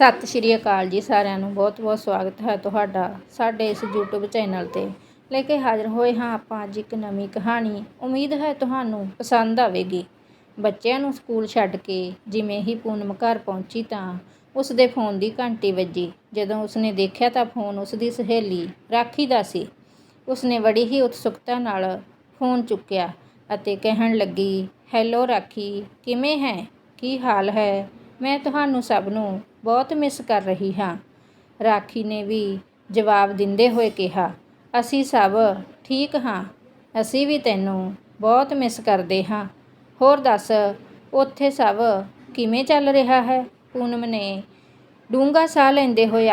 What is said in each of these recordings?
ਸਤਿ ਸ਼੍ਰੀ ਅਕਾਲ ਜੀ ਸਾਰਿਆਂ ਨੂੰ। ਬਹੁਤ ਬਹੁਤ ਸਵਾਗਤ ਹੈ ਤੁਹਾਡਾ ਸਾਡੇ ਇਸ YouTube ਚੈਨਲ ਤੇ। ਲੈ ਕੇ ਹਾਜ਼ਰ ਹੋਏ ਹਾਂ ਆਪਾਂ ਅੱਜ ਇੱਕ ਨਵੀਂ ਕਹਾਣੀ। ਉਮੀਦ ਹੈ ਤੁਹਾਨੂੰ ਪਸੰਦ ਆਵੇਗੀ। ਬੱਚਿਆਂ ਨੂੰ ਸਕੂਲ ਛੱਡ ਕੇ ਜਿਵੇਂ ਹੀ ਪੂਨਮ ਘਰ ਪਹੁੰਚੀ ਤਾਂ ਉਸ ਦੇ ਫੋਨ ਦੀ ਘੰਟੀ ਵੱਜੀ। ਜਦੋਂ ਉਸਨੇ ਦੇਖਿਆ ਤਾਂ ਫੋਨ ਉਸ ਦੀ ਸਹੇਲੀ ਰਾਖੀ ਦਾ ਸੀ। ਉਸਨੇ ਬੜੀ ਹੀ ਉਤਸੁਕਤਾ ਨਾਲ ਫੋਨ ਚੁੱਕਿਆ ਅਤੇ ਕਹਿਣ ਲੱਗੀ, ਹੈਲੋ ਰਾਖੀ, ਕਿਵੇਂ ਹੈ? ਕੀ ਹਾਲ ਹੈ? ਮੈਂ ਤੁਹਾਨੂੰ ਸਭ ਨੂੰ ਬਹੁਤ ਮਿਸ ਕਰ ਰਹੀ ਹਾਂ। ਰਾਖੀ ਨੇ ਵੀ ਜਵਾਬ ਦਿੰਦੇ ਹੋਏ ਕਿਹਾ, ਅਸੀਂ ਸਭ ਠੀਕ ਹਾਂ। ਅਸੀਂ ਵੀ ਤੈਨੂੰ ਬਹੁਤ ਮਿਸ ਕਰਦੇ ਹਾਂ। ਹੋਰ ਦੱਸ, ਉੱਥੇ ਸਭ ਕਿਵੇਂ ਚੱਲ ਰਿਹਾ ਹੈ? ਪੂਨਮ ਨੇ ਡੂੰਘਾ ਸਾਹ ਲੈਂਦੇ ਹੋਏ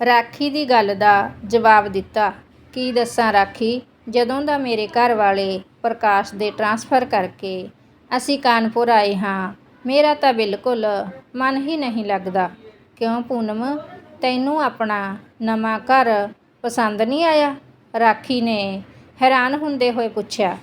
ਰਾਖੀ ਦੀ ਗੱਲ ਦਾ ਜਵਾਬ ਦਿੱਤਾ, ਕੀ ਦੱਸਾਂ ਰਾਖੀ, ਜਦੋਂ ਦਾ ਮੇਰੇ ਘਰ ਵਾਲੇ ਪ੍ਰਕਾਸ਼ ਦੇ ਟਰਾਂਸਫਰ ਕਰਕੇ ਅਸੀਂ ਕਾਨਪੁਰ ਆਏ ਹਾਂ ਮੇਰਾ ਤਾਂ ਬਿਲਕੁਲ ਮਨ ਹੀ ਨਹੀਂ ਲੱਗਦਾ। ਕਿਉਂ ਪੂਨਮ, ਤੈਨੂੰ ਆਪਣਾ ਨਵਾਂ ਘਰ ਪਸੰਦ ਨਹੀਂ ਆਇਆ? ਰਾਖੀ ਨੇ ਹੈਰਾਨ ਹੁੰਦੇ ਹੋਏ ਪੁੱਛਿਆ।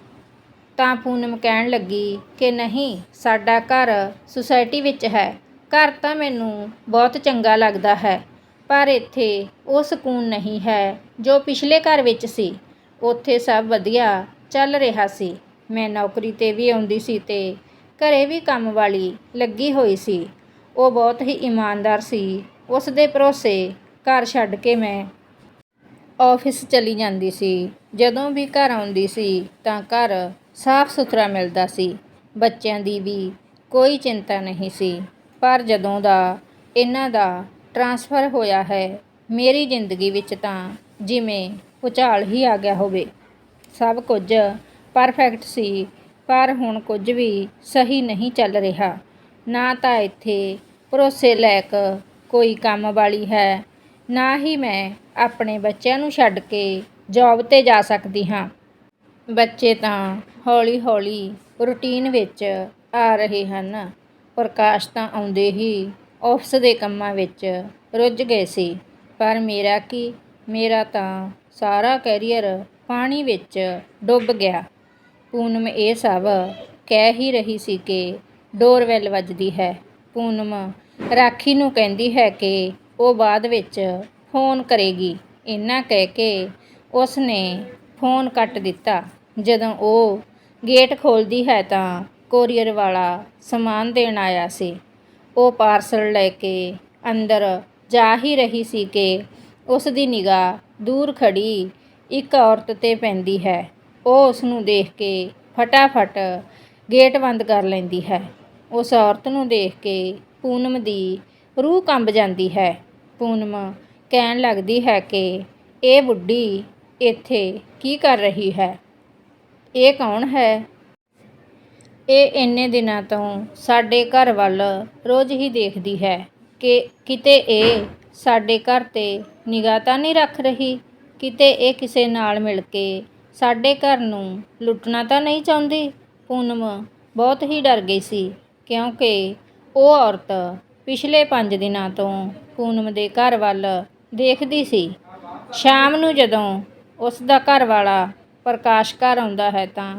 ਤਾਂ ਪੂਨਮ ਕਹਿਣ ਲੱਗੀ ਕਿ ਨਹੀਂ, ਸਾਡਾ ਘਰ ਸੁਸਾਇਟੀ ਵਿੱਚ ਹੈ। ਘਰ ਤਾਂ ਮੈਨੂੰ ਬਹੁਤ ਚੰਗਾ ਲੱਗਦਾ ਹੈ, ਪਰ ਇੱਥੇ ਉਹ ਸਕੂਨ ਨਹੀਂ ਹੈ ਜੋ ਪਿਛਲੇ ਘਰ ਵਿੱਚ ਸੀ। ਉੱਥੇ ਸਭ ਵਧੀਆ ਚੱਲ ਰਿਹਾ ਸੀ। ਮੈਂ ਨੌਕਰੀ ਤੇ ਵੀ ਆਉਂਦੀ ਸੀ ਤੇ ਘਰੇ ਵੀ ਕੰਮ ਵਾਲੀ ਲੱਗੀ ਹੋਈ ਸੀ। ਉਹ ਬਹੁਤ ਹੀ ਇਮਾਨਦਾਰ ਸੀ। ਉਸ ਦੇ ਭਰੋਸੇ ਘਰ ਛੱਡ ਕੇ ਮੈਂ ਆਫਿਸ ਚਲੀ ਜਾਂਦੀ ਸੀ। ਜਦੋਂ ਵੀ ਘਰ ਆਉਂਦੀ ਸੀ ਤਾਂ ਘਰ ਸਾਫ਼ ਸੁਥਰਾ ਮਿਲਦਾ ਸੀ। ਬੱਚਿਆਂ ਦੀ ਵੀ ਕੋਈ ਚਿੰਤਾ ਨਹੀਂ ਸੀ। ਪਰ ਜਦੋਂ ਦਾ ਇਹਨਾਂ ਦਾ ਟਰਾਂਸਫਰ ਹੋਇਆ ਹੈ, ਮੇਰੀ ਜ਼ਿੰਦਗੀ ਵਿੱਚ ਤਾਂ ਜਿਵੇਂ ਭੁਚਾਲ ਹੀ ਆ ਗਿਆ ਹੋਵੇ। ਸਭ ਕੁਝ ਪਰਫੈਕਟ ਸੀ। ਪਰ ਹੁਣ ਕੁਝ ਵੀ ਸਹੀ ਨਹੀਂ ਚੱਲ ਰਿਹਾ। ਨਾ ਤਾਂ ਇੱਥੇ ਭਰੋਸੇ ਲਾਇਕ ਕੋਈ ਕੰਮ ਵਾਲੀ ਹੈ। ਨਾ ਹੀ ਮੈਂ ਆਪਣੇ ਬੱਚਿਆਂ ਨੂੰ ਛੱਡ ਕੇ ਜੌਬ ਤੇ ਜਾ ਸਕਦੀ ਹਾਂ। ਬੱਚੇ ਤਾਂ ਹੌਲੀ-ਹੌਲੀ ਰੁਟੀਨ ਵਿੱਚ ਆ ਰਹੇ ਹਨ। ਪ੍ਰਕਾਸ਼ ਤਾਂ ਆਉਂਦੇ ਹੀ ਆਫਿਸ ਦੇ ਕੰਮਾਂ ਵਿੱਚ ਰੁੱਝ ਗਏ ਸੀ। ਪਰ ਮੇਰਾ ਕੀ? ਮੇਰਾ ਤਾਂ ਸਾਰਾ ਕੈਰੀਅਰ ਪਾਣੀ ਵਿੱਚ ਡੁੱਬ ਗਿਆ। ਪੂਨਮ ਇਹ ਸਭ, ਕਹਿ ਹੀ ਰਹੀ ਸੀ ਕਿ ਡੋਰਵੈਲ ਵੱਜਦੀ ਹੈ। ਪੂਨਮ ਰਾਖੀ ਨੂੰ ਕਹਿੰਦੀ ਹੈ ਕਿ ਉਹ ਬਾਅਦ ਵਿੱਚ ਫੋਨ ਕਰੇਗੀ। ਇੰਨਾ ਕਹਿ ਕੇ ਉਸ ਨੇ ਫੋਨ ਕੱਟ ਦਿੱਤਾ। ਜਦੋਂ ਉਹ ਗੇਟ ਖੋਲਦੀ ਹੈ ਤਾਂ ਕੋਰੀਅਰ ਵਾਲਾ ਸਮਾਨ ਦੇਣ ਆਇਆ ਸੀ। ਉਹ ਪਾਰਸਲ ਲੈ ਕੇ ਅੰਦਰ ਜਾ ਹੀ ਰਹੀ ਸੀ ਕਿ ਉਸ ਦੀ ਨਿਗਾਹ ਦੂਰ ਖੜੀ ਇੱਕ ਔਰਤ ਤੇ ਪੈਂਦੀ ਹੈ। ਉਹ ਉਸ ਨੂੰ ਦੇਖ ਕੇ ਫਟਾਫਟ ਗੇਟ ਬੰਦ ਕਰ ਲੈਂਦੀ ਹੈ। ਉਸ ਔਰਤ ਨੂੰ ਦੇਖ ਕੇ ਪੂਨਮ ਦੀ ਰੂਹ ਕੰਬ ਜਾਂਦੀ ਹੈ। ਪੂਨਮ ਕਹਿਣ ਲੱਗਦੀ ਹੈ ਕਿ ਇਹ ਬੁੱਢੀ ਇੱਥੇ ਕੀ ਕਰ ਰਹੀ ਹੈ? ਇਹ ਕੌਣ ਹੈ? ਇਹ ਇੰਨੇ ਦਿਨਾਂ ਤੋਂ ਸਾਡੇ ਘਰ ਵੱਲ ਰੋਜ਼ ਹੀ ਦੇਖਦੀ ਹੈ ਕਿ ਕਿਤੇ ਇਹ ਸਾਡੇ ਘਰ ਤੇ ਨਿਗਾਹ ਤਾਂ ਨਹੀਂ ਰੱਖ ਰਹੀ? ਕਿਤੇ ਇਹ ਕਿਸੇ ਨਾਲ ਮਿਲ ਕੇ ਸਾਡੇ ਘਰ ਨੂੰ ਲੁੱਟਣਾ ਤਾਂ ਨਹੀਂ ਚਾਹੁੰਦੀ। ਪੂਨਮ ਬਹੁਤ ਹੀ ਡਰ ਗਈ ਸੀ, ਕਿਉਂਕਿ ਉਹ ਔਰਤ ਪਿਛਲੇ 5 ਦਿਨਾਂ ਤੋਂ ਪੂਨਮ ਦੇ ਘਰ ਵੱਲ ਦੇਖਦੀ ਸੀ। ਸ਼ਾਮ ਨੂੰ ਜਦੋਂ ਉਸ ਦਾ ਘਰ ਵਾਲਾ ਪ੍ਰਕਾਸ਼ ਘਰ ਆਉਂਦਾ ਹੈ ਤਾਂ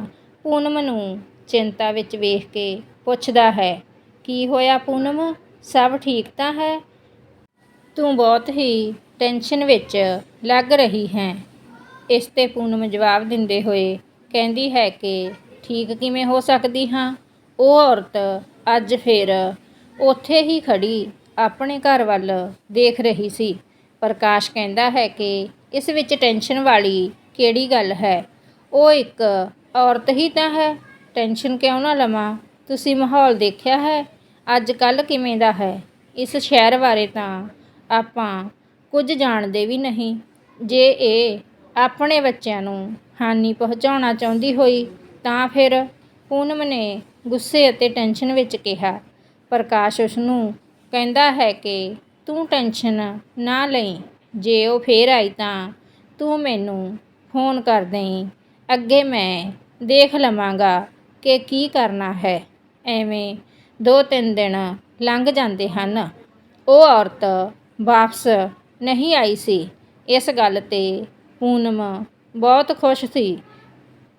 ਪੂਨਮ ਨੂੰ ਚਿੰਤਾ ਵਿੱਚ ਵੇਖ ਕੇ ਪੁੱਛਦਾ ਹੈ, ਕੀ ਹੋਇਆ ਪੂਨਮ? ਸਭ ਠੀਕ ਤਾਂ ਹੈ? ਤੂੰ ਬਹੁਤ ਹੀ ਟੈਨਸ਼ਨ ਵਿੱਚ ਲੱਗ ਰਹੀ ਹੈ। ਇਸ ਤੇ ਪੂਨਮ ਜਵਾਬ ਦਿੰਦੇ ਹੋਏ ਕਹਿੰਦੀ ਹੈ ਕਿ ਠੀਕ ਕਿਵੇਂ ਹੋ ਸਕਦੀ ਹਾਂ? ਉਹ ਔਰਤ ਅੱਜ ਫਿਰ ਉੱਥੇ ਹੀ ਖੜੀ ਆਪਣੇ ਘਰ ਵੱਲ ਦੇਖ ਰਹੀ ਸੀ। ਪ੍ਰਕਾਸ਼ ਕਹਿੰਦਾ ਹੈ ਕਿ ਇਸ ਵਿੱਚ ਟੈਨਸ਼ਨ ਵਾਲੀ ਕਿਹੜੀ ਗੱਲ ਹੈ? ਉਹ ਇੱਕ ਔਰਤ ਹੀ ਤਾਂ ਹੈ। ਟੈਨਸ਼ਨ ਕਿਉਂ ਨਾ ਲਵਾਂ? ਤੁਸੀਂ ਮਾਹੌਲ ਦੇਖਿਆ ਹੈ? ਅੱਜ ਕੱਲ ਕਿਵੇਂ ਦਾ ਹੈ? ਇਸ ਸ਼ਹਿਰ ਬਾਰੇ ਤਾਂ ਆਪਾਂ ਕੁਝ ਜਾਣਦੇ ਵੀ ਨਹੀਂ। ਜੇ ਇਹ ਆਪਣੇ ਬੱਚਿਆਂ ਨੂੰ ਹਾਨੀ ਪਹੁੰਚਾਉਣਾ ਚਾਹੁੰਦੀ ਹੋਈ, ਤਾਂ ਫਿਰ ਪੂਨਮ ਨੇ ਗੁੱਸੇ ਅਤੇ ਟੈਨਸ਼ਨ ਵਿੱਚ ਕਿਹਾ। ਪ੍ਰਕਾਸ਼ ਉਸ ਨੂੰ ਕਹਿੰਦਾ ਹੈ ਕਿ ਤੂੰ ਟੈਨਸ਼ਨ ਨਾ ਲਈ, ਜੇ ਉਹ ਫੇਰ ਆਈ ਤਾਂ ਤੂੰ ਮੈਨੂੰ ਫੋਨ ਕਰ ਦੇਈਂ। ਅੱਗੇ ਮੈਂ ਦੇਖ ਲਵਾਂਗਾ ਕਿ ਕੀ ਕਰਨਾ ਹੈ। ਐਵੇਂ ਦੋ ਤਿੰਨ ਦਿਨ ਲੰਘ ਜਾਂਦੇ ਹਨ। ਉਹ ਔਰਤ ਵਾਪਸ ਨਹੀਂ ਆਈ ਸੀ। ਇਸ ਗੱਲ ਤੇ ਪੂਨਮ। ਬਹੁਤ ਖੁਸ਼ ਸੀ।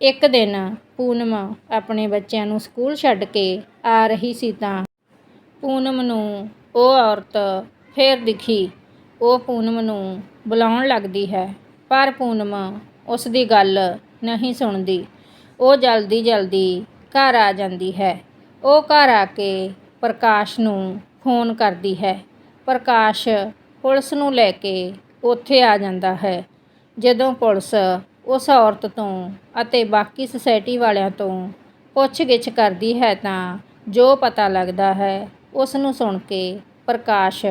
ਇੱਕ ਦਿਨ ਪੂਨਮ ਆਪਣੇ ਬੱਚਿਆਂ ਨੂੰ ਸਕੂਲ ਛੱਡ ਕੇ ਆ ਰਹੀ ਸੀ ਤਾਂ ਪੂਨਮ ਨੂੰ ਉਹ ਔਰਤ ਫੇਰ ਦਿਖੀ। ਉਹ ਪੂਨਮ ਨੂੰ ਬੁਲਾਉਣ ਲੱਗਦੀ ਹੈ, ਪਰ ਪੂਨਮ ਉਸ ਦੀ ਗੱਲ ਨਹੀਂ ਸੁਣਦੀ। ਉਹ ਜਲਦੀ ਜਲਦੀ ਘਰ ਆ ਜਾਂਦੀ ਹੈ। ਉਹ ਘਰ ਆ ਕੇ ਪ੍ਰਕਾਸ਼ ਨੂੰ ਫੋਨ ਕਰਦੀ ਹੈ। ਪ੍ਰਕਾਸ਼ ਪੁਲਿਸ ਨੂੰ ਲੈ ਕੇ ਉੱਥੇ ਆ ਜਾਂਦਾ ਹੈ। ਜਦੋਂ ਪੁਲਿਸ ਉਸ ਔਰਤ ਤੋਂ ਅਤੇ ਬਾਕੀ ਸੁਸਾਇਟੀ ਵਾਲਿਆਂ ਤੋਂ ਪੁੱਛਗਿੱਛ ਕਰਦੀ ਹੈ ਤਾਂ ਜੋ ਪਤਾ ਲੱਗਦਾ ਹੈ ਉਸ ਨੂੰ ਸੁਣ ਕੇ ਪ੍ਰਕਾਸ਼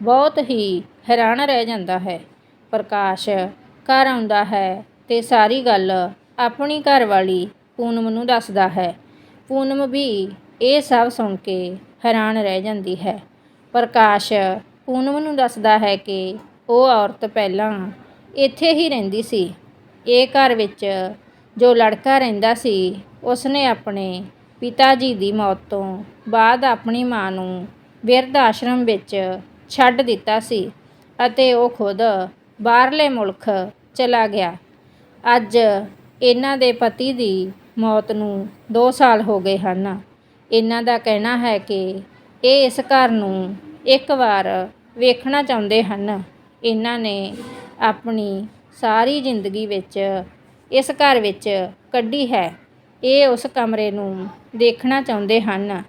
ਬਹੁਤ ਹੀ ਹੈਰਾਨ ਰਹਿ ਜਾਂਦਾ ਹੈ। ਪ੍ਰਕਾਸ਼ ਘਰ ਆਉਂਦਾ ਹੈ ਤੇ ਸਾਰੀ ਗੱਲ ਆਪਣੀ ਘਰਵਾਲੀ ਪੂਨਮ ਨੂੰ ਦੱਸਦਾ ਹੈ। ਪੂਨਮ ਵੀ ਇਹ ਸਭ ਸੁਣ ਕੇ ਹੈਰਾਨ ਰਹਿ ਜਾਂਦੀ ਹੈ। ਪ੍ਰਕਾਸ਼ ਪੂਨਮ ਨੂੰ ਦੱਸਦਾ ਹੈ ਕਿ ਉਹ ਔਰਤ ਪਹਿਲਾਂ ਇੱਥੇ ਹੀ ਰਹਿੰਦੀ ਸੀ। ਇਹ ਘਰ ਵਿੱਚ ਜੋ ਲੜਕਾ ਰਹਿੰਦਾ ਸੀ, ਉਸਨੇ ਆਪਣੇ ਪਿਤਾ ਜੀ ਦੀ ਮੌਤ ਤੋਂ ਬਾਅਦ ਆਪਣੀ ਮਾਂ ਨੂੰ ਬਿਰਧ ਆਸ਼ਰਮ ਵਿੱਚ ਛੱਡ ਦਿੱਤਾ ਸੀ ਅਤੇ ਉਹ ਖੁਦ ਬਾਹਰਲੇ ਮੁਲਕ ਚਲਾ ਗਿਆ। ਅੱਜ ਇਹਨਾਂ ਦੇ ਪਤੀ ਦੀ ਮੌਤ ਨੂੰ 2 ਸਾਲ ਹੋ ਗਏ ਹਨ। ਇਹਨਾਂ ਦਾ ਕਹਿਣਾ ਹੈ ਕਿ ਇਹ ਇਸ ਘਰ ਨੂੰ ਇੱਕ ਵਾਰ ਵੇਖਣਾ ਚਾਹੁੰਦੇ ਹਨ। ਇਹਨਾਂ ਨੇ ਆਪਣੀ ਸਾਰੀ ਜ਼ਿੰਦਗੀ ਵਿੱਚ ਇਸ ਘਰ ਵਿੱਚ ਕੱਢੀ ਹੈ। ਇਹ ਉਸ ਕਮਰੇ ਨੂੰ ਦੇਖਣਾ ਚਾਹੁੰਦੇ ਹਨ,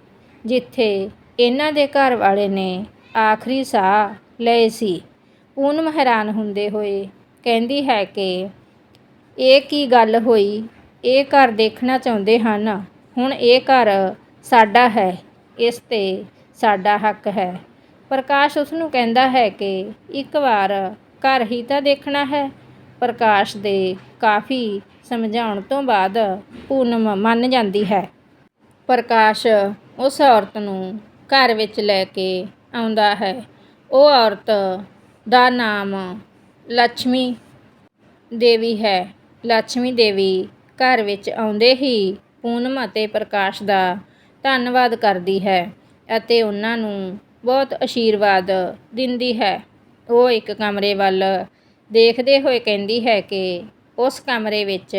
ਜਿੱਥੇ ਇਹਨਾਂ ਦੇ ਘਰ ਵਾਲੇ ਨੇ ਆਖਰੀ ਸਾਹ ਲਏ ਸੀ। ਪੂਨਮ ਹੈਰਾਨ ਹੁੰਦੇ ਹੋਏ ਕਹਿੰਦੀ ਹੈ ਕਿ ਇਹ ਕੀ ਗੱਲ ਹੋਈ? ਇਹ ਘਰ ਦੇਖਣਾ ਚਾਹੁੰਦੇ ਹਨ। ਹੁਣ ਇਹ ਘਰ ਸਾਡਾ ਹੈ, ਇਸ ਤੇ ਸਾਡਾ ਹੱਕ ਹੈ। ਪ੍ਰਕਾਸ਼ ਉਸ ਨੂੰ ਕਹਿੰਦਾ ਹੈ ਕਿ ਇੱਕ ਵਾਰ ਘਰ ਹੀ ਤਾਂ ਦੇਖਣਾ ਹੈ। ਪ੍ਰਕਾਸ਼ ਦੇ ਕਾਫੀ ਸਮਝਾਉਣ ਤੋਂ ਬਾਅਦ ਪੂਨਮ ਮੰਨ ਜਾਂਦੀ ਹੈ। ਪ੍ਰਕਾਸ਼ ਉਸ ਔਰਤ ਨੂੰ ਘਰ ਵਿੱਚ ਲੈ ਕੇ ਆਉਂਦਾ ਹੈ। ਉਹ ਔਰਤ ਦਾ ਨਾਮ ਲక్ష్ਮੀ ਦੇਵੀ ਹੈ। ਲక్ష్ਮੀ ਦੇਵੀ ਘਰ ਵਿੱਚ ਆਉਂਦੇ ਹੀ ਪੂਨਮ ਅਤੇ ਪ੍ਰਕਾਸ਼ ਦਾ ਧੰਨਵਾਦ ਕਰਦੀ ਹੈ ਅਤੇ ਉਹਨਾਂ ਨੂੰ ਬਹੁਤ ਅਸ਼ੀਰਵਾਦ ਦਿੰਦੀ ਹੈ। ਉਹ ਇੱਕ ਕਮਰੇ ਵੱਲ ਦੇਖਦੇ ਹੋਏ ਕਹਿੰਦੀ ਹੈ ਕਿ ਉਸ ਕਮਰੇ ਵਿੱਚ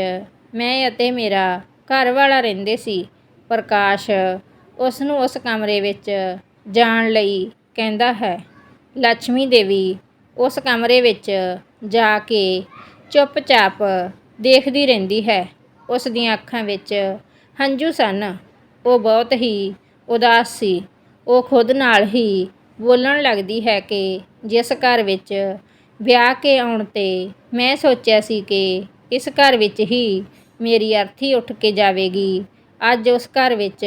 ਮੈਂ ਅਤੇ ਮੇਰਾ ਘਰ ਵਾਲਾ ਰਹਿੰਦੇ ਸੀ। ਪ੍ਰਕਾਸ਼ ਉਸ ਨੂੰ ਉਸ ਕਮਰੇ ਵਿੱਚ ਜਾਣ ਲਈ ਕਹਿੰਦਾ ਹੈ। ਲక్ష్ਮੀ ਦੇਵੀ ਉਸ ਕਮਰੇ ਵਿੱਚ ਜਾ ਕੇ ਚੁੱਪਚਾਪ ਦੇਖਦੀ ਰਹਿੰਦੀ ਹੈ। ਉਸ ਦੀਆਂ ਅੱਖਾਂ ਵਿੱਚ ਹੰਝੂ ਸਨ। ਉਹ ਬਹੁਤ ਹੀ ਉਦਾਸ ਸੀ। ਉਹ ਖੁਦ ਨਾਲ ਹੀ ਬੋਲਣ ਲੱਗਦੀ ਹੈ ਕਿ ਜਿਸ ਘਰ ਵਿੱਚ ਵਿਆਹ ਕੇ ਆਉਣ ਤੇ ਮੈਂ ਸੋਚਿਆ ਸੀ ਕਿ ਇਸ ਘਰ ਵਿੱਚ ਹੀ ਮੇਰੀ ਅਰਥੀ ਉੱਠ ਕੇ ਜਾਵੇਗੀ। ਅੱਜ ਉਸ ਘਰ ਵਿੱਚ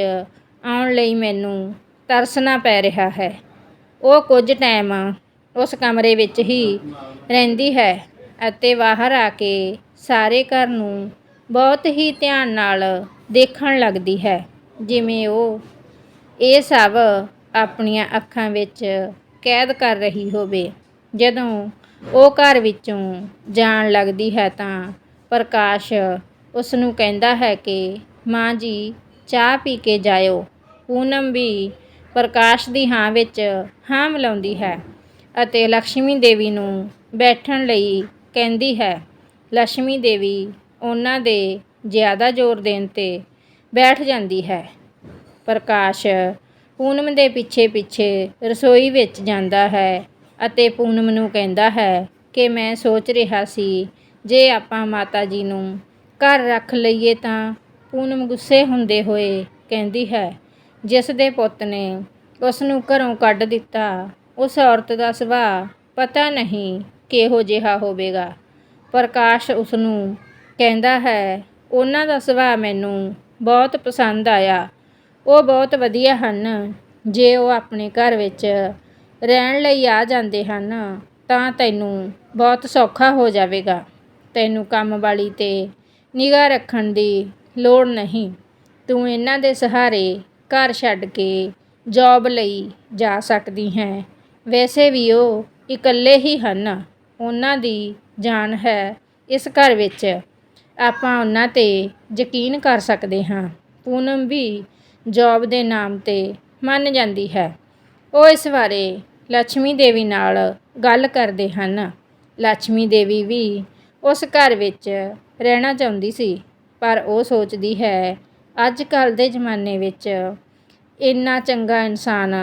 ਆਉਣ ਲਈ ਮੈਨੂੰ ਤਰਸਣਾ ਪੈ ਰਿਹਾ ਹੈ। ਉਹ ਕੁਝ ਟਾਈਮ ਉਸ ਕਮਰੇ ਵਿੱਚ ਹੀ ਰਹਿੰਦੀ ਹੈ ਅਤੇ ਬਾਹਰ ਆ ਕੇ ਸਾਰੇ ਘਰ ਨੂੰ ਬਹੁਤ ਹੀ ਧਿਆਨ ਨਾਲ ਦੇਖਣ ਲੱਗਦੀ ਹੈ, ਜਿਵੇਂ ਉਹ ਇਹ ਸਭ ਆਪਣੀਆਂ ਅੱਖਾਂ ਵਿੱਚ ਕੈਦ ਕਰ ਰਹੀ ਹੋਵੇ। ਜਦੋਂ ਉਹ ਘਰ ਵਿੱਚੋਂ ਜਾਣ ਲੱਗਦੀ ਹੈ ਤਾਂ ਪ੍ਰਕਾਸ਼ ਉਸ ਨੂੰ ਕਹਿੰਦਾ ਹੈ ਕਿ, ਮਾਂ ਜੀ, ਚਾਹ ਪੀ ਕੇ ਜਾਇਓ। ਪੂਨਮ ਵੀ ਪ੍ਰਕਾਸ਼ ਦੀ ਹਾਂ ਵਿੱਚ ਹਾਂ ਮਿਲਾਉਂਦੀ ਹੈ ਅਤੇ ਲక్ష్ਮੀ ਦੇਵੀ ਨੂੰ ਬੈਠਣ ਲਈ ਕਹਿੰਦੀ ਹੈ। ਲక్ష్ਮੀ ਦੇਵੀ ਉਹਨਾਂ ਦੇ ਜ਼ਿਆਦਾ ਜ਼ੋਰ ਦੇਣ ਤੇ ਬੈਠ ਜਾਂਦੀ ਹੈ। ਪ੍ਰਕਾਸ਼ ਪੂਨਮ ਦੇ ਪਿੱਛੇ ਪਿੱਛੇ ਰਸੋਈ ਵਿੱਚ ਜਾਂਦਾ ਹੈ ਅਤੇ ਪੂਨਮ ਨੂੰ ਕਹਿੰਦਾ ਹੈ ਕਿ ਮੈਂ ਸੋਚ ਰਿਹਾ ਸੀ, ਜੇ ਆਪਾਂ ਮਾਤਾ ਜੀ ਨੂੰ ਘਰ ਰੱਖ ਲਈਏ ਤਾਂ ਪੂਨਮ ਗੁੱਸੇ ਹੁੰਦੇ ਹੋਏ ਕਹਿੰਦੀ ਹੈ, ਜਿਸ ਦੇ ਪੁੱਤ ਨੇ ਉਸ ਨੂੰ ਘਰੋਂ ਕੱਢ ਦਿੱਤਾ, ਉਸ ਔਰਤ ਦਾ ਸੁਭਾਅ ਪਤਾ ਨਹੀਂ ਕਿਹੋ ਜਿਹਾ ਹੋਵੇਗਾ। ਪ੍ਰਕਾਸ਼ ਉਸ ਨੂੰ ਕਹਿੰਦਾ ਹੈ, ਉਹਨਾਂ ਦਾ ਸੁਭਾਅ ਮੈਨੂੰ ਬਹੁਤ ਪਸੰਦ ਆਇਆ। ਉਹ ਬਹੁਤ ਵਧੀਆ ਹਨ। ਜੇ ਉਹ ਆਪਣੇ ਘਰ ਵਿੱਚ ਰਹਿਣ ਲਈ ਆ ਜਾਂਦੇ ਹਨ, ਤਾਂ ਤੈਨੂੰ ਬਹੁਤ ਸੌਖਾ ਹੋ ਜਾਵੇਗਾ। ਤੈਨੂੰ ਕੰਮ ਵਾਲੀ ਤੇ ਨਿਗਾਹ ਰੱਖਣ ਦੀ ਲੋੜ ਨਹੀਂ। ਤੂੰ ਇਹਨਾਂ ਦੇ ਸਹਾਰੇ ਘਰ ਛੱਡ ਕੇ ਜੌਬ ਲਈ ਜਾ ਸਕਦੀ ਹੈ। ਵੈਸੇ ਵੀ ਉਹ ਇਕੱਲੇ ਹੀ ਹਨ। ਉਹਨਾਂ ਦੀ ਜਾਨ ਹੈ ਇਸ ਘਰ ਵਿੱਚ। ਆਪਾਂ ਉਹਨਾਂ ਤੇ ਯਕੀਨ ਕਰ ਸਕਦੇ ਹਾਂ। ਪੂਨਮ ਵੀ ਜੌਬ ਦੇ ਨਾਮ 'ਤੇ ਮੰਨ ਜਾਂਦੀ ਹੈ। ਉਹ ਇਸ ਬਾਰੇ ਲక్ష్ਮੀ ਦੇਵੀ ਨਾਲ ਗੱਲ ਕਰਦੇ ਹਨ। ਲక్ష్ਮੀ ਦੇਵੀ ਵੀ ਉਸ ਘਰ ਵਿੱਚ ਰਹਿਣਾ ਚਾਹੁੰਦੀ ਸੀ, ਪਰ ਉਹ ਸੋਚਦੀ ਹੈ ਅੱਜ ਕੱਲ ਦੇ ਜ਼ਮਾਨੇ ਵਿੱਚ ਇੰਨਾ ਚੰਗਾ ਇਨਸਾਨ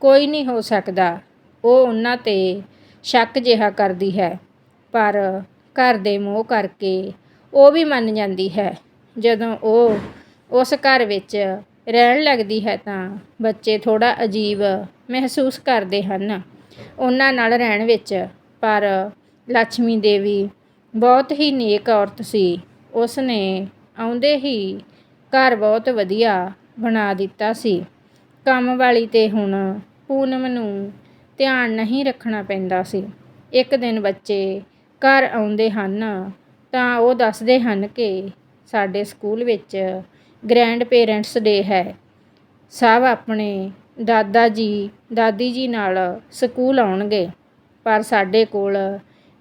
ਕੋਈ ਨਹੀਂ ਹੋ ਸਕਦਾ। ਉਹ ਉਹਨਾਂ ਤੇ ਸ਼ੱਕ ਜਿਹਾ ਕਰਦੀ ਹੈ, ਪਰ ਘਰ ਦੇ ਮੋਹ ਕਰਕੇ ਉਹ ਵੀ ਮੰਨ ਜਾਂਦੀ ਹੈ। ਜਦੋਂ ਉਹ ਉਸ ਘਰ ਵਿੱਚ ਰਹਿਣ ਲੱਗਦੀ ਹੈ ਤਾਂ ਬੱਚੇ ਥੋੜ੍ਹਾ ਅਜੀਬ ਮਹਿਸੂਸ ਕਰਦੇ ਹਨ। ਉਹਨਾਂ ਨਾਲ ਰਹਿਣ ਵਿੱਚ ਪਰ ਲక్ష్ਮੀ ਦੇਵੀ ਬਹੁਤ ਹੀ ਨੇਕ ਔਰਤ ਸੀ। ਉਸ ਨੇ ਆਉਂਦੇ ਹੀ ਘਰ ਬਹੁਤ ਵਧੀਆ ਬਣਾ ਦਿੱਤਾ ਸੀ। ਕੰਮ ਵਾਲੀ ਤੇ ਹੁਣ ਪੂਨਮ ਨੂੰ ਧਿਆਨ ਨਹੀਂ ਰੱਖਣਾ ਪੈਂਦਾ ਸੀ। ਇੱਕ ਦਿਨ ਬੱਚੇ ਘਰ ਆਉਂਦੇ ਹਨ ਤਾਂ ਉਹ ਦੱਸਦੇ ਹਨ ਕਿ ਸਾਡੇ ਸਕੂਲ ਵਿੱਚ ਗ੍ਰੈਂਡ ਪੇਰੈਂਟਸ ਡੇ ਹੈ। ਸਭ ਆਪਣੇ ਦਾਦਾ ਜੀ, ਦਾਦੀ ਜੀ ਨਾਲ ਸਕੂਲ ਆਉਣਗੇ, ਪਰ ਸਾਡੇ ਕੋਲ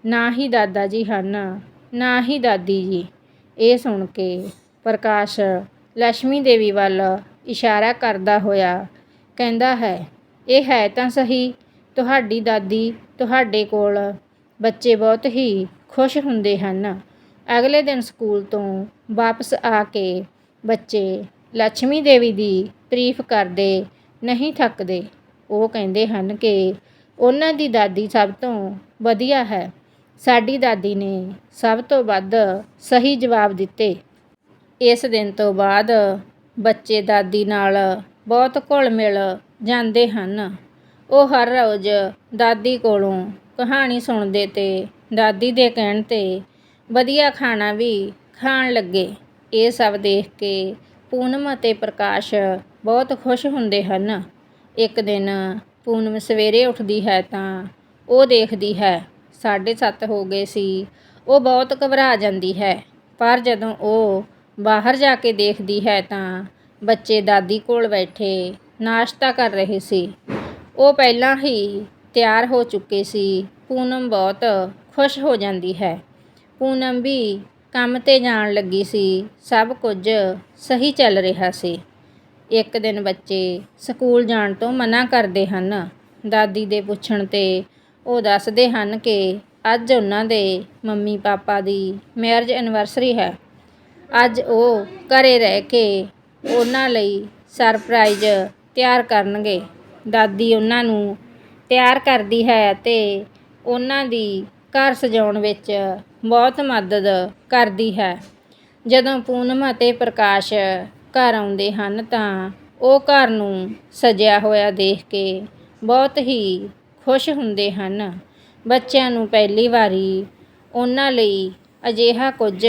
ਨਾ ਹੀ ਦਾਦਾ ਜੀ ਹਨ, ਨਾ ਹੀ ਦਾਦੀ ਜੀ। ਇਹ ਸੁਣ ਕੇ ਪ੍ਰਕਾਸ਼ ਲక్ష్ਮੀ ਦੇਵੀ ਵੱਲ ਇਸ਼ਾਰਾ ਕਰਦਾ ਹੋਇਆ ਕਹਿੰਦਾ ਹੈ, ਇਹ ਹੈ ਤਾਂ ਸਹੀ, ਤੁਹਾਡੀ ਦਾਦੀ ਤੁਹਾਡੇ ਕੋਲ ਬੱਚੇ ਬਹੁਤ ਹੀ ਖੁਸ਼ ਹੁੰਦੇ ਹਨ। ਅਗਲੇ ਦਿਨ ਸਕੂਲ ਤੋਂ ਵਾਪਸ ਆ ਕੇ ਬੱਚੇ ਲక్ష్ਮੀ ਦੇਵੀ ਦੀ ਤਾਰੀਫ ਕਰਦੇ ਨਹੀਂ ਥੱਕਦੇ। ਉਹ ਕਹਿੰਦੇ ਹਨ ਕਿ ਉਹਨਾਂ ਦੀ ਦਾਦੀ ਸਭ ਤੋਂ ਵਧੀਆ ਹੈ। ਸਾਡੀ ਦਾਦੀ ਨੇ ਸਭ ਤੋਂ ਵੱਧ ਸਹੀ ਜਵਾਬ ਦਿੱਤੇ। ਇਸ ਦਿਨ ਤੋਂ ਬਾਅਦ ਬੱਚੇ ਦਾਦੀ ਨਾਲ ਬਹੁਤ ਘੁਲ ਮਿਲ ਜਾਂਦੇ ਹਨ। ਉਹ ਹਰ ਰੋਜ਼ ਦਾਦੀ ਕੋਲੋਂ ਕਹਾਣੀ ਸੁਣਦੇ ਤੇ ਦਾਦੀ ਦੇ ਕਹਿਣ ਤੇ ਵਧੀਆ ਖਾਣਾ ਵੀ ਖਾਣ ਲੱਗੇ। ਇਹ ਸਭ ਦੇਖ ਕੇ ਪੂਨਮ ਅਤੇ ਪ੍ਰਕਾਸ਼ ਬਹੁਤ ਖੁਸ਼ ਹੁੰਦੇ ਹਨ। ਇੱਕ ਦਿਨ ਪੂਨਮ ਸਵੇਰੇ ਉੱਠਦੀ ਹੈ ਤਾਂ ਉਹ ਦੇਖਦੀ ਹੈ, ਸਾਢੇ ਸੱਤ ਹੋ ਗਏ ਸੀ। ਉਹ ਬਹੁਤ ਘਬਰਾ ਜਾਂਦੀ ਹੈ, ਪਰ ਜਦੋਂ ਉਹ ਬਾਹਰ ਜਾ ਕੇ ਦੇਖਦੀ ਹੈ ਤਾਂ ਬੱਚੇ ਦਾਦੀ ਕੋਲ ਬੈਠੇ ਨਾਸ਼ਤਾ ਕਰ ਰਹੇ ਸੀ। ਉਹ ਪਹਿਲਾਂ ਹੀ ਤਿਆਰ ਹੋ ਚੁੱਕੇ ਸੀ। ਪੂਨਮ ਬਹੁਤ ਖੁਸ਼ ਹੋ ਜਾਂਦੀ ਹੈ। ਪੂਨਮ ਵੀ ਕੰਮ ਤੇ ਜਾਣ ਲੱਗੀ ਸੀ, ਸਭ ਕੁਝ ਸਹੀ ਚੱਲ ਰਿਹਾ ਸੀ। ਇੱਕ ਦਿਨ ਬੱਚੇ ਸਕੂਲ ਜਾਣ ਤੋਂ ਮਨਾ ਕਰਦੇ ਹਨ। ਦਾਦੀ ਦੇ ਪੁੱਛਣ ਤੇ ਉਹ ਦੱਸਦੇ ਹਨ ਕਿ ਅੱਜ ਉਹਨਾਂ ਦੇ ਮੰਮੀ ਪਾਪਾ ਦੀ ਮੈਰਿਜ ਐਨਵਰਸਰੀ ਹੈ। ਅੱਜ ਉਹ ਘਰੇ ਰਹਿ ਕੇ ਉਹਨਾਂ ਲਈ ਸਰਪ੍ਰਾਈਜ਼ ਤਿਆਰ ਕਰਨਗੇ। ਦਾਦੀ ਉਹਨਾਂ ਨੂੰ ਤਿਆਰ ਕਰਦੀ ਹੈ ਅਤੇ ਉਹਨਾਂ ਦੀ ਘਰ ਸਜਾਉਣ ਵਿੱਚ ਬਹੁਤ ਮਦਦ ਕਰਦੀ ਹੈ। ਜਦੋਂ ਪੂਨਮ ਅਤੇ ਪ੍ਰਕਾਸ਼ ਘਰ ਆਉਂਦੇ ਹਨ ਤਾਂ ਉਹ ਘਰ ਨੂੰ ਸਜਿਆ ਹੋਇਆ ਦੇਖ ਕੇ ਬਹੁਤ ਹੀ ਖੁਸ਼ ਹੁੰਦੇ ਹਨ। ਬੱਚਿਆਂ ਨੂੰ ਪਹਿਲੀ ਵਾਰੀ ਉਹਨਾਂ ਲਈ ਅਜਿਹਾ ਕੁਝ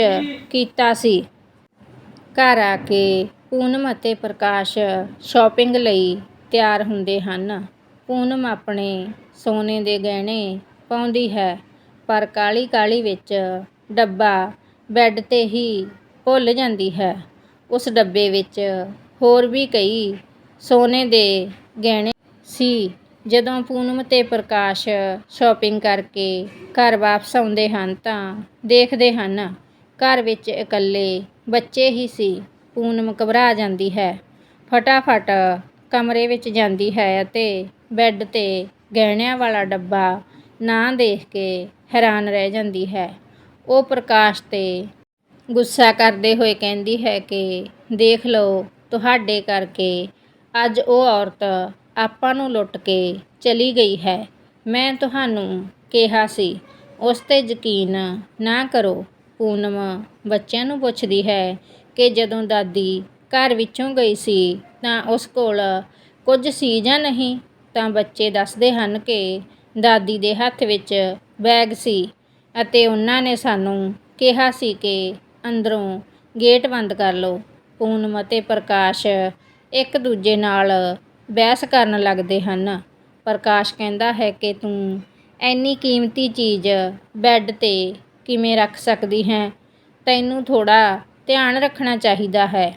ਕੀਤਾ ਸੀ। ਘਰ ਆ ਕੇ ਪੂਨਮ ਅਤੇ ਪ੍ਰਕਾਸ਼ ਸ਼ਾਪਿੰਗ ਲਈ ਤਿਆਰ ਹੁੰਦੇ ਹਨ। ਪੂਨਮ ਆਪਣੇ ਸੋਨੇ ਦੇ ਗਹਿਣੇ ਪਾਉਂਦੀ ਹੈ ਪਰ ਕਾਹਲੀ ਕਾਹਲੀ ਵਿੱਚ ਡੱਬਾ ਬੈੱਡ ਤੇ ਹੀ ਭੁੱਲ ਜਾਂਦੀ ਹੈ। ਉਸ ਡੱਬੇ ਵਿੱਚ ਹੋਰ ਵੀ ਕਈ ਸੋਨੇ ਦੇ ਗਹਿਣੇ ਸੀ। ਜਦੋਂ ਪੂਨਮ ਅਤੇ ਪ੍ਰਕਾਸ਼ ਸ਼ਾਪਿੰਗ ਕਰਕੇ ਘਰ ਵਾਪਸ ਆਉਂਦੇ ਹਨ ਤਾਂ ਦੇਖਦੇ ਹਨ, ਘਰ ਵਿੱਚ ਇਕੱਲੇ ਬੱਚੇ ਹੀ ਸੀ। ਪੂਨਮ ਘਬਰਾ ਜਾਂਦੀ ਹੈ। ਫਟਾਫਟ ਕਮਰੇ ਵਿੱਚ ਜਾਂਦੀ ਹੈ ਅਤੇ ਬੈੱਡ ਤੇ ਗਹਿਣਿਆਂ ਵਾਲਾ ਡੱਬਾ ਨਾ ਦੇਖ ਕੇ ਹੈਰਾਨ ਰਹਿ ਜਾਂਦੀ ਹੈ। ਉਹ ਪ੍ਰਕਾਸ਼ ਤੇ ਗੁੱਸਾ ਕਰਦੇ ਹੋਏ ਕਹਿੰਦੀ ਹੈ ਕਿ ਦੇਖ ਲਓ, ਤੁਹਾਡੇ ਕਰਕੇ ਅੱਜ ਉਹ ਔਰਤ ਆਪਾਂ ਨੂੰ ਲੁੱਟ ਕੇ ਚਲੀ ਗਈ ਹੈ। ਮੈਂ ਤੁਹਾਨੂੰ ਕਿਹਾ ਸੀ, ਉਸ ਤੇ ਯਕੀਨ ਨਾ ਕਰੋ। ਪੂਨਮ ਬੱਚਿਆਂ ਨੂੰ ਪੁੱਛਦੀ ਹੈ ਕਿ ਜਦੋਂ ਦਾਦੀ ਘਰ ਵਿੱਚੋਂ ਗਈ ਸੀ ਤਾਂ ਉਸ ਕੋਲ ਕੁਝ ਸੀ ਜਾਂ ਨਹੀਂ? ਤਾਂ ਬੱਚੇ ਦੱਸਦੇ ਹਨ ਕਿ ਦਾਦੀ ਦੇ ਹੱਥ ਵਿੱਚ ਬੈਗ ਸੀ ਅਤੇ ਉਹਨਾਂ ਨੇ ਸਾਨੂੰ ਕਿਹਾ ਸੀ ਕਿ ਅੰਦਰੋਂ ਗੇਟ ਬੰਦ ਕਰ ਲਓ। ਪੂਨਮ ਅਤੇ ਪ੍ਰਕਾਸ਼ ਇੱਕ ਦੂਜੇ ਨਾਲ ਬਹਿਸ ਕਰਨ ਲੱਗਦੇ ਹਨ। ਪ੍ਰਕਾਸ਼ ਕਹਿੰਦਾ ਹੈ ਕਿ ਤੂੰ ਐਨੀ ਕੀਮਤੀ ਚੀਜ਼ ਬੈੱਡ ਤੇ ਕਿਵੇਂ ਰੱਖ ਸਕਦੀ ਹੈ? ਤੈਨੂੰ ਥੋੜਾ ਧਿਆਨ ਰੱਖਣਾ ਚਾਹੀਦਾ ਹੈ।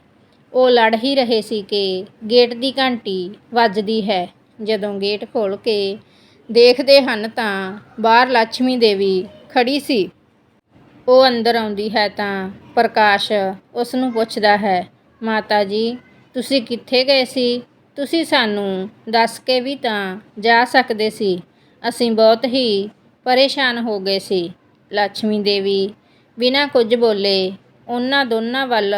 ਉਹ ਲੜ ਹੀ ਰਹੇ ਸੀ ਕਿ ਗੇਟ ਦੀ ਘੰਟੀ ਵੱਜਦੀ ਹੈ। ਜਦੋਂ ਗੇਟ ਖੋਲ੍ਹ ਕੇ ਦੇਖਦੇ ਹਨ ਤਾਂ ਬਾਹਰ ਲక్ష్ਮੀ ਦੇਵੀ ਖੜ੍ਹੀ ਸੀ। ਉਹ ਅੰਦਰ ਆਉਂਦੀ ਹੈ ਤਾਂ ਪ੍ਰਕਾਸ਼ ਉਸ ਨੂੰ ਪੁੱਛਦਾ ਹੈ, "ਮਾਤਾ ਜੀ, ਤੁਸੀਂ ਕਿੱਥੇ ਗਏ ਸੀ? ਤੁਸੀਂ ਸਾਨੂੰ ਦੱਸ ਕੇ ਵੀ ਤਾਂ ਜਾ ਸਕਦੇ ਸੀ। ਅਸੀਂ ਬਹੁਤ ਹੀ ਪਰੇਸ਼ਾਨ ਹੋ ਗਏ ਸੀ।" ਲక్ష్ਮੀ ਦੇਵੀ ਬਿਨਾਂ ਕੁਝ ਬੋਲੇ ਉਹਨਾਂ ਦੋਨਾਂ ਵੱਲ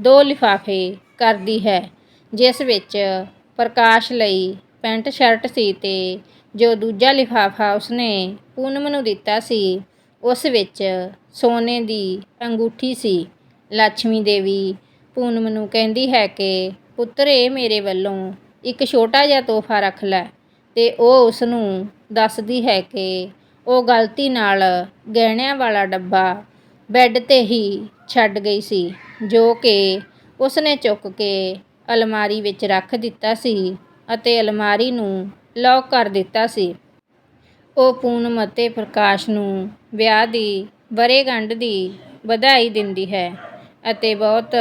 ਦੋ ਲਿਫ਼ਾਫ਼ੇ ਕਰਦੀ ਹੈ, ਜਿਸ ਵਿੱਚ ਪ੍ਰਕਾਸ਼ ਲਈ ਪੈਂਟ-ਸ਼ਰਟ ਸੀ ਤੇ ਜੋ ਦੂਜਾ ਲਿਫਾਫਾ ਉਸਨੇ ਪੂਨਮ ਨੂੰ ਦਿੱਤਾ ਸੀ, ਉਸ ਵਿੱਚ ਸੋਨੇ ਦੀ ਅੰਗੂਠੀ ਸੀ। ਲక్ష్ਮੀ ਦੇਵੀ ਪੂਨਮ ਨੂੰ ਕਹਿੰਦੀ ਹੈ ਕਿ, ਪੁੱਤਰ ਇਹ ਮੇਰੇ ਵੱਲੋਂ ਇੱਕ ਛੋਟਾ ਜਿਹਾ ਤੋਹਫਾ ਰੱਖ ਲੈ। ਤੇ ਉਹ ਉਸ ਨੂੰ ਦੱਸਦੀ ਹੈ ਕਿ ਉਹ ਗਲਤੀ ਨਾਲ ਗਹਿਣਿਆਂ ਵਾਲਾ ਡੱਬਾ ਬੈੱਡ ਤੇ ਹੀ ਛੱਡ ਗਈ ਸੀ, ਜੋ ਕਿ ਉਸਨੇ ਚੁੱਕ ਕੇ ਅਲਮਾਰੀ ਵਿੱਚ ਰੱਖ ਦਿੱਤਾ ਸੀ ਅਤੇ ਅਲਮਾਰੀ ਨੂੰ ਲੌਕ ਕਰ ਦਿੱਤਾ ਸੀ। ਉਹ ਪੂਨਮ ਅਤੇ ਪ੍ਰਕਾਸ਼ ਨੂੰ ਵਿਆਹ ਦੀ ਵਰੇਗੰਢ ਦੀ ਵਧਾਈ ਦਿੰਦੀ ਹੈ ਅਤੇ ਬਹੁਤ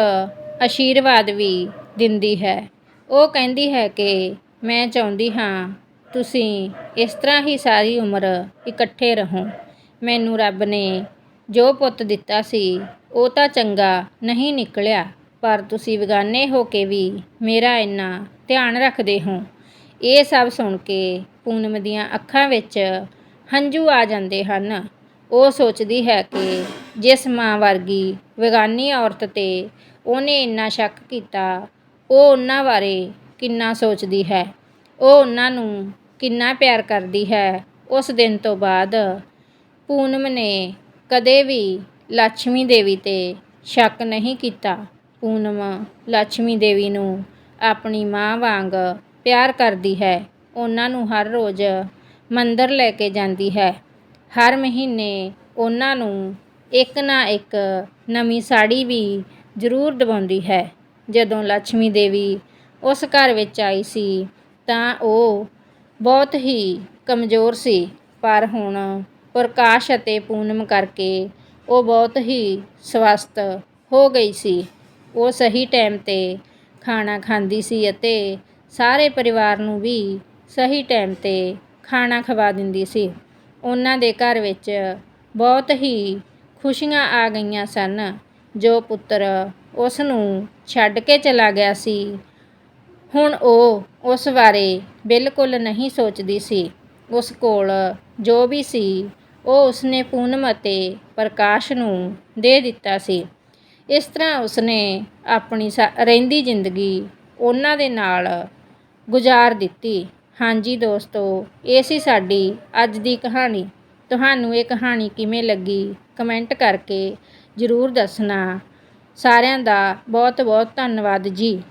ਆਸ਼ੀਰਵਾਦ ਵੀ ਦਿੰਦੀ ਹੈ। ਉਹ ਕਹਿੰਦੀ ਹੈ ਕਿ ਮੈਂ ਚਾਹੁੰਦੀ ਹਾਂ, ਤੁਸੀਂ ਇਸ ਤਰ੍ਹਾਂ ਹੀ ਸਾਰੀ ਉਮਰ ਇਕੱਠੇ ਰਹੋ। ਮੈਨੂੰ ਰੱਬ ਨੇ ਜੋ ਪੁੱਤ ਦਿੱਤਾ ਸੀ, ਉਹ ਤਾਂ ਚੰਗਾ ਨਹੀਂ ਨਿਕਲਿਆ, ਪਰ ਤੁਸੀਂ ਬੇਗਾਨੇ ਹੋ ਕੇ ਵੀ ਮੇਰਾ ਇੰਨਾ ਧਿਆਨ ਰੱਖਦੇ ਹੋ। ਇਹ ਸਭ ਸੁਣ ਕੇ ਪੂਨਮ ਦੀਆਂ ਅੱਖਾਂ ਵਿੱਚ ਹੰਝੂ ਆ ਜਾਂਦੇ ਹਨ। ਉਹ ਸੋਚਦੀ ਹੈ ਕਿ ਜਿਸ ਮਾਂ ਵਰਗੀ ਵਿਗਾਨੀ ਔਰਤ ਤੇ ਉਹਨੇ ਇੰਨਾ ਸ਼ੱਕ ਕੀਤਾ, ਉਹ ਉਹਨਾਂ ਬਾਰੇ ਕਿੰਨਾ ਸੋਚਦੀ ਹੈ। ਉਹ ਉਹਨਾਂ ਨੂੰ ਕਿੰਨਾ ਪਿਆਰ ਕਰਦੀ ਹੈ। ਉਸ ਦਿਨ ਤੋਂ ਬਾਅਦ ਪੂਨਮ ਨੇ ਕਦੇ ਵੀ ਲక్ష్ਮੀ ਦੇਵੀ ਤੇ ਸ਼ੱਕ ਨਹੀਂ ਕੀਤਾ। ਪੂਨਮ ਲక్ష్ਮੀ ਦੇਵੀ ਨੂੰ ਆਪਣੀ ਮਾਂ ਵਾਂਗ ਪਿਆਰ ਕਰਦੀ ਹੈ। ਉਹਨਾਂ ਨੂੰ ਹਰ ਰੋਜ਼ ਮੰਦਰ ਲੈ ਕੇ ਜਾਂਦੀ ਹੈ। ਹਰ ਮਹੀਨੇ ਉਹਨਾਂ ਨੂੰ ਇੱਕ ਨਾ ਇੱਕ ਨਵੀਂ ਸਾੜੀ ਵੀ ਜ਼ਰੂਰ ਦਿਵਾਉਂਦੀ ਹੈ। ਜਦੋਂ ਲక్ష్ਮੀ ਦੇਵੀ ਉਸ ਘਰ ਵਿੱਚ ਆਈ ਸੀ ਤਾਂ ਉਹ ਬਹੁਤ ਹੀ ਕਮਜ਼ੋਰ ਸੀ। ਪਰ ਹੁਣ ਪ੍ਰਕਾਸ਼ ਅਤੇ ਪੂਨਮ ਕਰਕੇ ਉਹ ਬਹੁਤ ਹੀ ਸਵਸਥ ਹੋ ਗਈ ਸੀ। ਉਹ ਸਹੀ ਟਾਈਮ ਤੇ ਖਾਣਾ ਖਾਂਦੀ ਸੀ ਅਤੇ ਸਾਰੇ ਪਰਿਵਾਰ ਨੂੰ ਵੀ ਸਹੀ ਟਾਈਮ ਤੇ ਖਾਣਾ ਖਵਾ ਦਿੰਦੀ ਸੀ। ਉਹਨਾਂ ਦੇ ਘਰ ਵਿੱਚ ਬਹੁਤ ਹੀ ਖੁਸ਼ੀਆਂ ਆ ਗਈਆਂ ਸਨ। ਜੋ ਪੁੱਤਰ ਉਸ ਨੂੰ ਛੱਡ ਕੇ ਚਲਾ ਗਿਆ ਸੀ, ਹੁਣ ਉਹ ਉਸ ਬਾਰੇ ਬਿਲਕੁਲ ਨਹੀਂ ਸੋਚਦੀ ਸੀ। ਉਸ ਕੋਲ ਜੋ ਵੀ ਸੀ, ਉਹ ਉਸਨੇ ਪੂਨਮ ਅਤੇ ਪ੍ਰਕਾਸ਼ ਨੂੰ ਦੇ ਦਿੱਤਾ ਸੀ। ਇਸ ਤਰ੍ਹਾਂ ਉਸਨੇ ਆਪਣੀ ਸਾ- ਰਹਿੰਦੀ ਜ਼ਿੰਦਗੀ ਉਹਨਾਂ ਦੇ ਨਾਲ ਗੁਜ਼ਾਰ ਦਿੱਤੀ। ਹਾਂਜੀ ਦੋਸਤੋ, ਇਹ ਸੀ ਸਾਡੀ ਅੱਜ ਦੀ ਕਹਾਣੀ। ਤੁਹਾਨੂੰ ਇਹ ਕਹਾਣੀ ਕਿਵੇਂ ਲੱਗੀ? ਕਮੈਂਟ ਕਰਕੇ ਜ਼ਰੂਰ ਦੱਸਣਾ। ਸਾਰਿਆਂ ਦਾ ਬਹੁਤ ਬਹੁਤ ਧੰਨਵਾਦ ਜੀ।